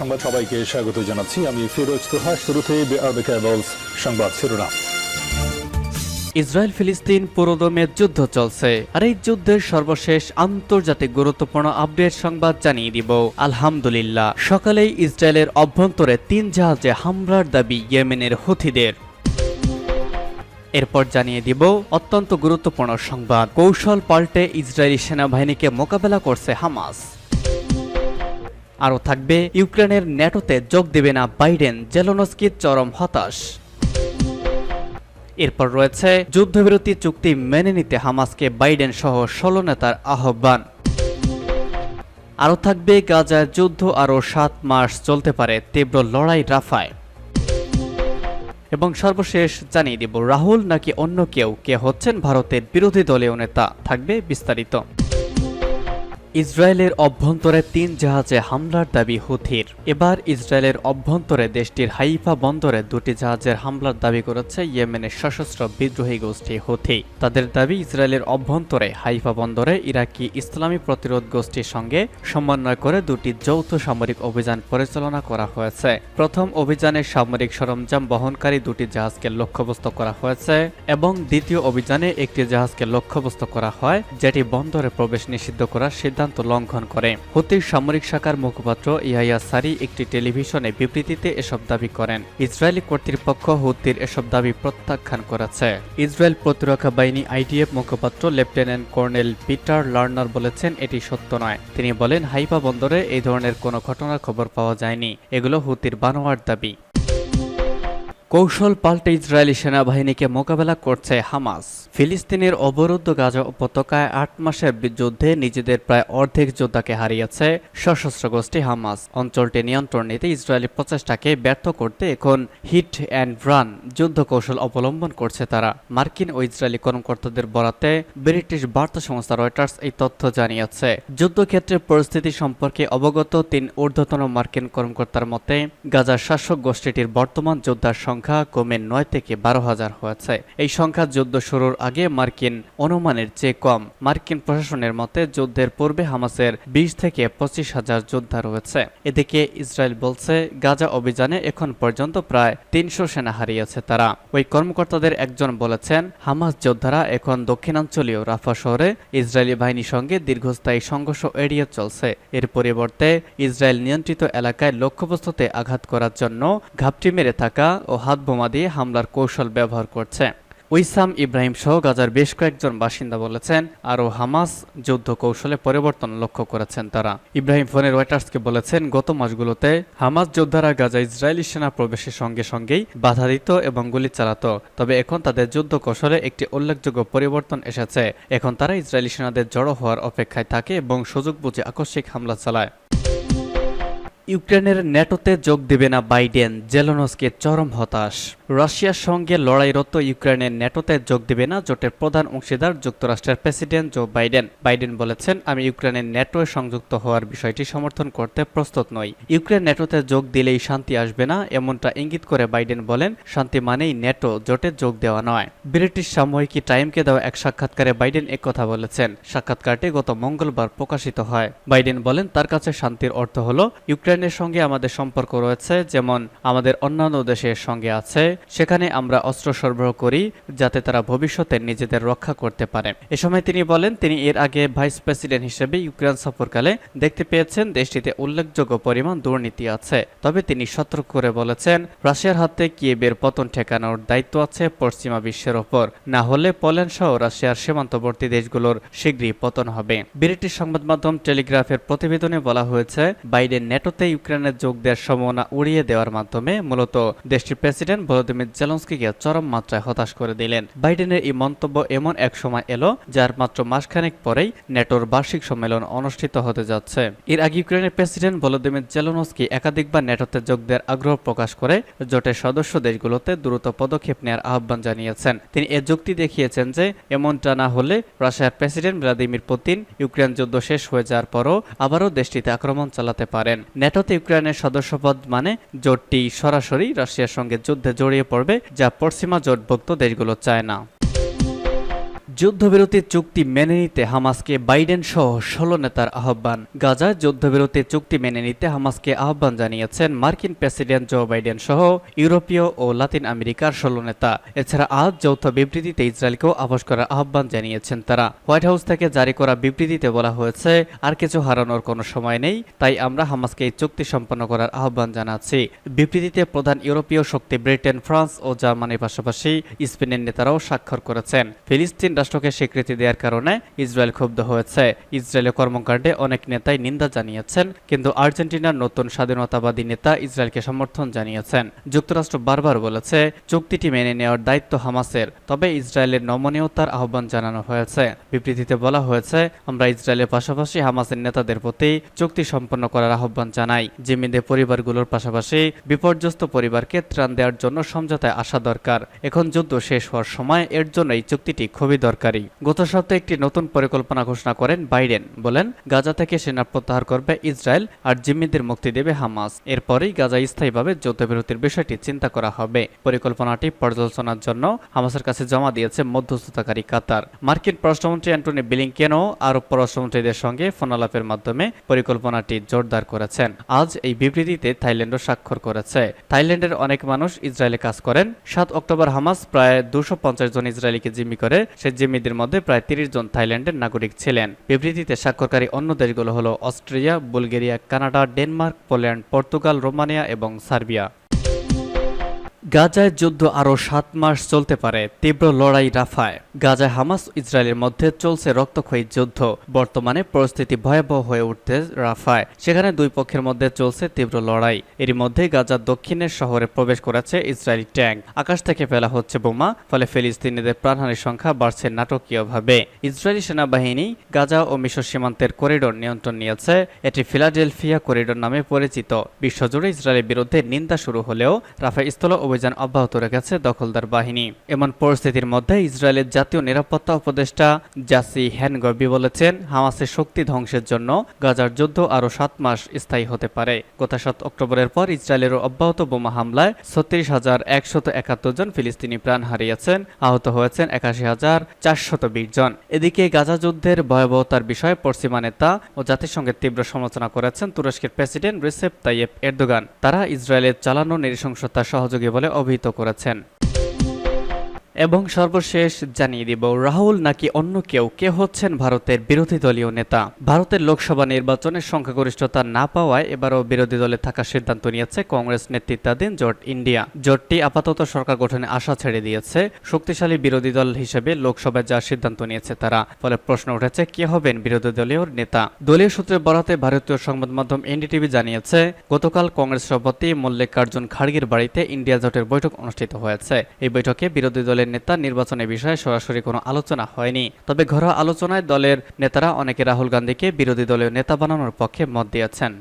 সংবাদ সবাইকে স্বাগত জানাচ্ছি। আমি ফিরোজ তোহা শুরুতে সংবাদ শিরোনাম। ইসরায়েল ফিলিস্তিন পুরোদমে যুদ্ধ চলছে। আর এই যুদ্ধের সর্বশেষ আন্তর্জাতিক গুরুত্বপূর্ণ আপডেট সংবাদ জানিয়ে দিব। আলহামদুলিল্লাহ। সকালেই ইসরায়েলের অভ্যন্তরে তিন জাহাজে হামলার দাবি ইয়েমেনের হুথিদের। এরপর জানিয়ে দিব অত্যন্ত গুরুত্বপূর্ণ সংবাদ। কৌশল পাল্টে ইসরায়েলি সেনাবাহিনীকে মোকাবেলা করছে হামাস। আরও থাকবে, ইউক্রেনের ন্যাটোতে যোগ দেবে না বাইডেন জেলোনস্কির চরম হতাশ। এরপর রয়েছে, যুদ্ধবিরতি চুক্তি মেনে নিতে হামাসকে বাইডেন সহ ষোলো নেতার আহ্বান। আরও থাকবে, গাজায় যুদ্ধ আরও সাত মাস চলতে পারে তীব্র লড়াই রাফায়। এবং সর্বশেষ জানিয়ে দিব, রাহুল নাকি অন্য কেউ, কে হচ্ছেন ভারতের বিরোধী দলীয় নেতা, থাকবে বিস্তারিত। ইসরায়েলের অভ্যন্তরে তিন জাহাজে হামলার দাবি হুথির। এবার ইসরায়েলের অভ্যন্তরে দেশটির হাইফা বন্দরে দুটি জাহাজের হামলার দাবি করেছে ইয়েমেনের সশস্ত্র বিদ্রোহী গোষ্ঠী হুথি। তাদের দাবি, ইসরায়েলের অভ্যন্তরে হাইফা বন্দরে ইরাকি ইসলামী প্রতিরোধ গোষ্ঠীর সঙ্গে সমন্বয় করে দুটি যৌথ সামরিক অভিযান পরিচালনা করা হয়েছে। প্রথম অভিযানে সামরিক সরঞ্জাম বহনকারী দুটি জাহাজকে লক্ষ্যবস্তু করা হয়েছে এবং দ্বিতীয় অভিযানে একটি জাহাজকে লক্ষ্যবস্তু করা হয়, যেটি বন্দরে প্রবেশ নিষিদ্ধ করার সিদ্ধান্ত লঙ্ঘন করে। হুতির সামরিক শাখার মুখপাত্র ইয়াইয়া সারি একটি টেলিভিশনে বিবৃতিতে এসব দাবি করেন। ইসরায়েলি কর্তৃপক্ষ হুতির এসব দাবি প্রত্যাখ্যান করেছে। ইসরায়েল প্রতিরক্ষা বাহিনী আইডিএফ মুখপাত্র লেফটেন্যান্ট কর্নেল পিটার লার্নার বলেছেন, এটি সত্য নয়। তিনি বলেন হাইপা বন্দরে এই ধরনের কোনো ঘটনার খবর পাওয়া যায়নি। এগুলো হুতির বানোয়ার দাবি। কৌশল পাল্টে ইসরায়েলি সেনাবাহিনীকে মোকাবেলা করছে হামাস। ফিলিস্তিনের অবরুদ্ধ গাজা উপত্যকায় আট মাসের যুদ্ধে নিজেদের প্রায় অর্ধেক যোদ্ধাকে হারিয়েছে সশস্ত্র গোষ্ঠী হামাস। অঞ্চলটি নিয়ন্ত্রণ নিতে ইসরায়েলি প্রচেষ্টাকে ব্যর্থ করতে এখন হিট অ্যান্ড রান যুদ্ধ কৌশল অবলম্বন করছে তারা। মার্কিন ও ইসরায়েলি কর্মকর্তাদের বরাতে ব্রিটিশ বার্তা সংস্থা রয়টার্স এই তথ্য জানিয়েছে। যুদ্ধক্ষেত্রের পরিস্থিতি সম্পর্কে অবগত তিন ঊর্ধ্বতন মার্কিন কর্মকর্তার মতে, গাজার শাসক গোষ্ঠীটির বর্তমান যোদ্ধার সংখ্যা কমে নয় থেকে বারো হাজার হয়েছে। এই সংখ্যা যুদ্ধ শুরুর আগে মার্কিন অনুমানের চেয়ে কম। মার্কিন প্রশাসনের মতে, যুদ্ধের পূর্বে হামাসের বিশ থেকে পঁচিশ হাজার যোদ্ধা রয়েছে। এদিকে ইসরায়েল বলছে, গাজা অভিযানে এখন পর্যন্ত প্রায় তিনশো সেনা হারিয়েছে তারা। ওই কর্মকর্তাদের একজন বলেছেন, হামাস যোদ্ধারা এখন দক্ষিণাঞ্চলীয় রাফা শহরে ইসরায়েলি বাহিনীর সঙ্গে দীর্ঘস্থায়ী সংঘর্ষ এড়িয়ে চলছে। এর পরিবর্তে ইসরায়েল নিয়ন্ত্রিত এলাকায় লক্ষ্যবস্তুতে আঘাত করার জন্য ঘাপটি মেরে থাকা ও হাত বোমা দিয়ে হামলার কৌশল ব্যবহার করছে। উইসাম ইব্রাহিম সহ গাজার বেশ কয়েকজন বাসিন্দা বলেছেন, আরও হামাস যুদ্ধ কৌশলে পরিবর্তন লক্ষ্য করেছেন তারা। ইব্রাহিম ফোনে রয়টার্সকে বলেছেন, গত মাসগুলোতে হামাস যোদ্ধারা গাজা ইসরায়েলি সেনা প্রবেশের সঙ্গে সঙ্গেই বাধা দিত এবং গুলি চালাত, তবে এখন তাদের যুদ্ধ কৌশলে একটি উল্লেখযোগ্য পরিবর্তন এসেছে। এখন তারা ইসরায়েলি সেনাদের জড়ো হওয়ার অপেক্ষায় থাকে এবং সুযোগ বুঝে আকস্মিক হামলা চালায়। ইউক্রেনের ন্যাটোতে যোগ দেবে না বাইডেন জেলোনসকে চরম হতাশ। রাশিয়ার সঙ্গে লড়াইরত ইউক্রেনের ন্যাটোতে যোগ দেবে না জোটের প্রধান অংশীদার যুক্তরাষ্ট্রের প্রেসিডেন্ট জো বাইডেন। বাইডেন বলেছেন, আমি ইউক্রেনের ন্যাটোয় সংযুক্ত হওয়ার বিষয়টি সমর্থন করতে প্রস্তুত নই। ইউক্রেন ন্যাটোতে যোগ দিলেই শান্তি আসবে না, এমনটা ইঙ্গিত করে বাইডেন বলেন, শান্তি মানেই ন্যাটো জোটে যোগ দেওয়া নয়। ব্রিটিশ সাময়িকী টাইমকে দেওয়া এক সাক্ষাৎকারে বাইডেন কথা বলেছেন, সাক্ষাৎকারটি গত মঙ্গলবার প্রকাশিত হয়। বাইডেন বলেন, তার কাছে শান্তির অর্থ হল ইউক্রেনের সঙ্গে আমাদের সম্পর্ক রয়েছে, যেমন আমাদের অন্যান্য দেশের সঙ্গে আছে সেখানে আমরা অস্ত্র সরবরাহ করি যাতে তারা ভবিষ্যতে নিজেদের রক্ষা করতে পারে। এ সময় তিনি বলেন, তিনি এর আগে ভাইস প্রেসিডেন্ট হিসেবে ইউক্রেন সফরকালে দেখতে পেয়েছেন, দেশটিতে উল্লেখযোগ্য পরিমাণ দুর্নীতি আছে। তবে তিনি সতর্ক করে বলেছেন, রাশিয়ার হাতে কিয়েবের পতন ঠেকানোর দায়িত্ব আছে পশ্চিমা বিশ্বের ওপর। না হলে পোল্যান্ড সহ রাশিয়ার সীমান্তবর্তী দেশগুলোর শীঘ্রই পতন হবে। ব্রিটিশ সংবাদ মাধ্যম টেলিগ্রাফের প্রতিবেদনে বলা হয়েছে, বাইডেন নেটোতে ইউক্রেনের যোগ দেওয়ার সম্ভাবনা উড়িয়ে দেওয়ার মাধ্যমে মূলত দেশটির প্রেসিডেন্ট ভলোদিমির জেলন্সকিকে চরম মাত্রায় হতাশ করে দিলেন। বাইডেনের এই মন্তব্য এমন এক সময় এলো, যার মাত্র মাসখানেক পরেই নেটোর বার্ষিক সম্মেলন অনুষ্ঠিত হতে যাচ্ছে। এর আগে ইউক্রেনের প্রেসিডেন্ট ভলোদিমির জেলনস্কি একাধিকবার নেটোতে যোগ দেওয়ার আগ্রহ প্রকাশ করে জোটের সদস্য দেশগুলোতে দ্রুত পদক্ষেপ নেওয়ার আহ্বান জানিয়েছেন। তিনি এ যুক্তি দেখিয়েছেন যে, এমনটা না হলে রাশিয়ার প্রেসিডেন্ট ভ্লাদিমির পুতিন ইউক্রেন যুদ্ধ শেষ হয়ে যাওয়ার পরও আবারও দেশটিতে আক্রমণ চালাতে পারেন। নেটোতে ইউক্রেনের সদস্যপদ মানে জোটটি সরাসরি রাশিয়ার সঙ্গে যুদ্ধে জড়িয়ে পড়বে যা পশ্চিমা জোটভুক্ত দেশগুলো চায় না। যুদ্ধবিরতি চুক্তি মেনে নিতে হামাসকে বাইডেন সহ ষোলো নেতার আহ্বান। গাজায় যুদ্ধবিরতি চুক্তি মেনে নিতে হামাসকে আহ্বান জানিয়েছেন মার্কিন প্রেসিডেন্ট জো বাইডেন সহ ইউরোপীয় ও লাতিন আমেরিকার ষোলো নেতা। এছাড়া আজ যৌথ বিবৃতিতে ইসরায়েলকেও আপোষ করার আহ্বান জানিয়েছেন তারা। হোয়াইট হাউস থেকে জারি করা বিবৃতিতে বলা হয়েছে, আর কিছু হারানোর কোনো সময় নেই, তাই আমরা হামাসকে এই চুক্তি সম্পন্ন করার আহ্বান জানাচ্ছি। বিবৃতিতে প্রধান ইউরোপীয় শক্তি ব্রিটেন, ফ্রান্স ও জার্মানির পাশাপাশি স্পেনের নেতারাও স্বাক্ষর করেছেন। ফিলিস্তিন রাষ্ট্রকে স্বীকৃতি দেওয়ার কারণে ইসরায়েল ক্ষুব্ধ হয়েছে। ইসরায়েলের কর্মকাণ্ডে অনেক নেতাই নিন্দা জানিয়েছেন, কিন্তু আর্জেন্টিনার নতুন স্বাধীনতাবাদী নেতা ইসরায়েলকে সমর্থন জানিয়েছেন। যুক্তরাষ্ট্র বারবার বলেছে, চুক্তিটি মেনে নেওয়ার দায়িত্ব হামাসের, তবে ইসরায়েলের নমনীয়তার আহ্বান জানানো হয়েছে। বিবৃতিতে বলা হয়েছে, আমরা ইসরায়েলের পাশাপাশি হামাসের নেতাদের প্রতি চুক্তি সম্পন্ন করার আহ্বান জানাই। জিম্মিদের পরিবারগুলোর পাশাপাশি বিপর্যস্ত পরিবারকে ত্রাণ দেওয়ার জন্য সমঝোতায় আসা দরকার। এখন যুদ্ধ শেষ হওয়ার সময় এর জন্য এই চুক্তিটি খুবই দরকারি। গত সপ্তাহে একটি নতুন পরিকল্পনা ঘোষণা করেন বাইডেন। বলেন, গাজা থেকে সেনা প্রত্যাহার করবে ইসরায়েল আর জিম্মিদের মুক্তি দেবে হামাস। এরপরেই গাজা স্থায়ীভাবে যুদ্ধবিরতির বিষয়টি চিন্তা করা হবে। পরিকল্পনাটি পর্যালোচনার জন্য হামাসের কাছে জমা দিয়েছে মধ্যস্থতাকারী কাতার। মার্কিন পররাষ্ট্রমন্ত্রী অ্যান্টনি বিলিংকেনও আরব পররাষ্ট্রমন্ত্রীদের সঙ্গে ফোনালাপের মাধ্যমে পরিকল্পনাটি জোরদার করেছেন। আজ এই বিবৃতিতে থাইল্যান্ডও স্বাক্ষর করেছে। থাইল্যান্ডের অনেক মানুষ ইসরায়েলে কাজ করেন। সাত অক্টোবর হামাস প্রায় দুশো জন ইসরায়েলিকে জিম্মি করে সে জিম্মিদের মধ্যে প্রায় তিরিশ জন থাইল্যান্ডের নাগরিক ছিলেন। বিবৃতিতে স্বাক্ষরকারী অন্য দেশগুলো হল Austria, Bulgaria, Canada, Denmark, Poland, Portugal, Romania এবং সার্বিয়া। গাজায় যুদ্ধ আরও সাত মাস চলতে পারে তীব্র লড়াই রাফায়। গাজায় হামাস ইসরায়েলের মধ্যে চলছে রক্তক্ষয়ী যুদ্ধ। বর্তমানে পরিস্থিতি ভয়াবহ হয়ে উঠতে রাফায়। সেখানে দুই পক্ষের মধ্যে চলছে তীব্র লড়াই। এরই মধ্যে গাজার দক্ষিণের শহরে প্রবেশ করেছে ইসরায়েলি ট্যাঙ্ক আকাশ থেকে ফেলা হচ্ছে বোমা, ফলে ফিলিস্তিনিদের প্রাণহানির সংখ্যা বাড়ছে নাটকীয়ভাবে। ইসরায়েলি সেনাবাহিনী গাজা ও মিশর সীমান্তের করিডোর নিয়ন্ত্রণ নিয়েছে। এটি ফিলাডেলফিয়া করিডোর নামে পরিচিত। বিশ্বজুড়ে ইসরায়েলের বিরুদ্ধে নিন্দা শুরু হলেও রাফা স্থল অভিযান অব্যাহত রেখেছে দখলদার বাহিনী। এমন পরিস্থিতির মধ্যে ইসরায়েলের জাতীয় নিরাপত্তা উপদেষ্টা জাসি হ্যানগবি বলেছেন, হামাসের শক্তি ধ্বংসের জন্য গাজার যুদ্ধ আরও সাত মাস স্থায়ী হতে পারে। গত সাত অক্টোবরের পর ইসরায়েলের অব্যাহত বোমা হামলায় ছত্রিশ হাজার একশত একাত্তর জন ফিলিস্তিনি প্রাণ হারিয়েছেন, আহত হয়েছেন একাশি হাজার চারশত বিশ জন। এদিকে গাজা যুদ্ধের ভয়াবহতার বিষয়ে পশ্চিমা নেতা ও জাতিসংঘের তীব্র সমালোচনা করেছেন তুরস্কের প্রেসিডেন্ট রিসেপ তাইয়েব এরদোগান। তারা ইসরায়েলের চালানো নৃশংসতার সহযোগী বলে অভিহিত করেছেন। এবং সর্বশেষ জানিয়ে দিব, রাহুল নাকি অন্য কেউ? কে হচ্ছেন ভারতের বিরোধী দলীয় নেতা? ভারতের লোকসভা নির্বাচনের সংখ্যাগরিষ্ঠতা না পাওয়ায় এবারও বিরোধী দলে থাকার সিদ্ধান্ত নিয়েছে কংগ্রেস নেতৃত্বাধীন জোট ইন্ডিয়া। জোটটি আপাতত সরকার গঠনে আশা ছেড়ে দিয়েছে। শক্তিশালী বিরোধী দল হিসেবে লোকসভায় যাওয়ার সিদ্ধান্ত নিয়েছে তারা। ফলে প্রশ্ন উঠেছে, কে হবেন বিরোধী দলীয় নেতা? দলীয় সূত্রে বরাতে ভারতীয় সংবাদ মাধ্যম এনডিটিভি জানিয়েছে, গতকাল কংগ্রেস সভাপতি মল্লিকার্জুন খাড়গের বাড়িতে ইন্ডিয়া জোটের বৈঠক অনুষ্ঠিত হয়েছে। এই বৈঠকে বিরোধী নেতা নির্বাচনের বিষয়ে সরাসরি কোনো আলোচনা হয়নি। তবে ঘরোয়া আলোচনায় দলের নেতারা অনেকে রাহুল গান্ধীকে বিরোধী দলীয় নেতা বানানোর পক্ষে মত দিয়েছেন।